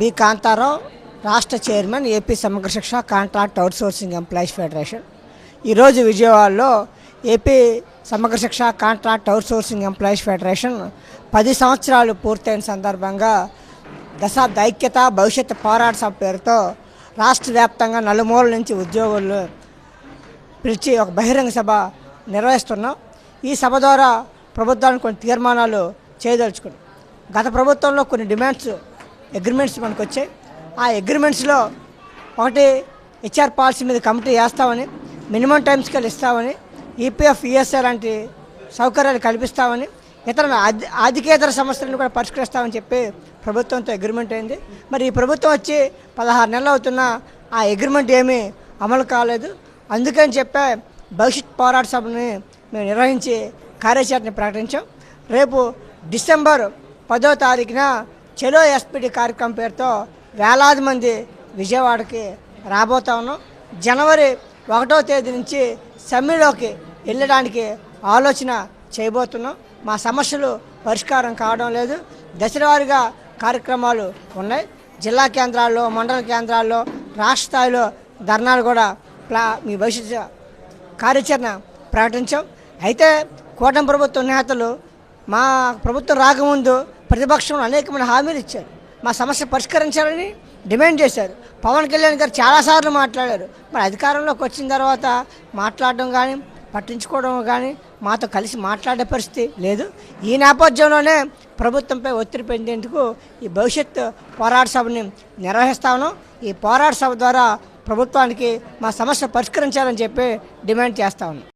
B. Kantharao రాష్ట్ర chairman AP సమగ్ర శిక్ష కాంట్రాక్ట్ అవుట్సోర్సింగ్ ఎంప్లాయీస్ ఫెడరేషన్. ఈరోజు విజయవాడలో ఏపీ సమగ్ర శిక్ష కాంట్రాక్ట్ అవుట్సోర్సింగ్ ఎంప్లాయీస్ ఫెడరేషన్ పది సంవత్సరాలు పూర్తయిన సందర్భంగా దశాబ్ద ఐక్యత భవిష్యత్ పోరాట సభ పేరుతో రాష్ట్ర వ్యాప్తంగా నలుమూలల నుంచి ఉద్యోగులు పిలిచి ఒక బహిరంగ సభ నిర్వహిస్తున్నాం. ఈ సభ ద్వారా ప్రభుత్వానికి కొన్ని తీర్మానాలు చేయదలుచుకున్నాం. గత ప్రభుత్వంలో కొన్ని డిమాండ్స్ అగ్రిమెంట్స్ మనకు వచ్చాయి. ఆ అగ్రిమెంట్స్లో ఒకటి హెచ్ఆర్ పాలసీ మీద కమిటీ వేస్తామని మినిమం టైం స్కేల్ ఇస్తామని ఈపీఎఫ్ ఈఎస్ఐ లాంటి సౌకర్యాలు కల్పిస్తామని ఇతర ఆధికేతర సమస్యలను కూడా పరిష్కరిస్తామని చెప్పి ప్రభుత్వంతో అగ్రిమెంట్ అయింది. మరి ఈ ప్రభుత్వం వచ్చి పదహారు నెలలు అవుతున్నా ఆ అగ్రిమెంట్ ఏమీ అమలు కాలేదు. అందుకని చెప్పే భవిష్యత్ పోరాట సభని మేము నిర్వహించి కార్యాచరణ ప్రకటించాం. రేపు డిసెంబర్ పదో తారీఖున చెలో ఎస్పీడి కార్యక్రమం పేరుతో వేలాది మంది విజయవాడకి రాబోతా ఉన్నాం. జనవరి ఒకటో తేదీ నుంచి సమ్మెలోకి వెళ్ళడానికి ఆలోచన చేయబోతున్నాం. మా సమస్యలు పరిష్కారం కావడం లేదు. దశలవారీగా కార్యక్రమాలు ఉన్నాయి. జిల్లా కేంద్రాల్లో మండల కేంద్రాల్లో రాష్ట్ర స్థాయిలో ధర్నాలు కూడా ప్లా మీ భవిష్యత్ కార్యాచరణ ప్రకటించాం. అయితే కూటమి ప్రభుత్వ నేతలు మా ప్రభుత్వం రాకముందు ప్రతిపక్షంలో అనేకమైన హామీలు ఇచ్చారు. మా సమస్య పరిష్కరించాలని డిమాండ్ చేశారు. పవన్ కళ్యాణ్ గారు చాలాసార్లు మాట్లాడారు. మరి అధికారంలోకి వచ్చిన తర్వాత మాట్లాడడం కానీ పట్టించుకోవడం కానీ మాతో కలిసి మాట్లాడే పరిస్థితి లేదు. ఈ నేపథ్యంలోనే ప్రభుత్వంపై ఒత్తిడి పెంచేందుకు ఈ భవిష్యత్ పోరాట సభని నిర్వహిస్తాను ఈ పోరాట సభ ద్వారా ప్రభుత్వానికి మా సమస్య పరిష్కరించాలని చెప్పి డిమాండ్ చేస్తా ఉన్నాం.